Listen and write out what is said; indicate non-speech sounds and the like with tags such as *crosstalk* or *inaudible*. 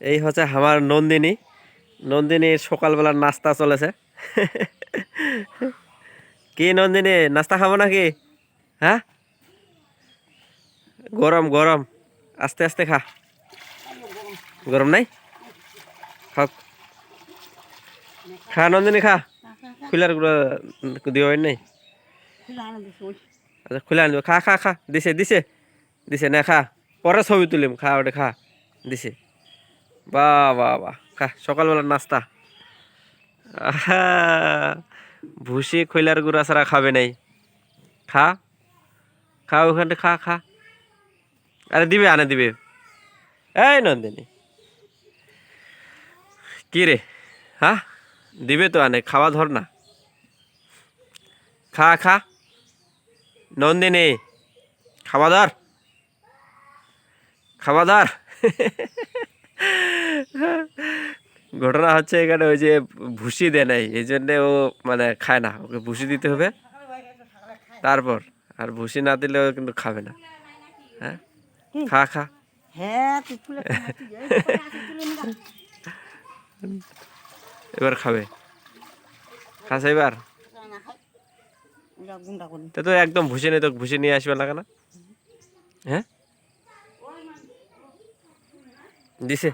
এই হচ্ছে আমার নন্দিনী। নন্দিনীর সকালবেলার নাস্তা চলেছে। কি নন্দিনী নাস্তা খাব নাকি? হ্যাঁ? গরম গরম। আস্তে আস্তে খা। গরম নাই? খাও। খা নন্দিনী খা। খুলারগুলো দিও নাই? আচ্ছা খুলে আনব খা খা খা। দিছে দিছে। দিছে না খা। পরে ছবি তুলিম। খা ওটা খা। দিছে। বা বা বা খা, সকালবেলার নাস্তা। ভুসি, খৈলার গুঁড়া ছাড়া খাবে নাই। খা খা ওখানটা খা খা। আরে দিবে, আনে দিবে। এই নন্দিনী। কি রে? হ্যাঁ দিবে তো আনে, খাওয়া ধর না। খা খা। নন্দিনী খাওয়াদার খাওয়াদার *laughs* ঘটনা হচ্ছে এখানে ওই যে ভুসি দেয় নাই এই জন্যে ও মানে খায় না ওকে ভুসি দিতে হবে। তারপর আর ভুসি না দিলে ও কিন্তু খাবে না। হ্যাঁ? খা খা। হ্যাঁ তুই তুলে এবার খাবে। খাস এবার। তো একদম ভুসি নেই তো ভুসি নিয়ে আসবে লাগে না হ্যাঁ? দিছে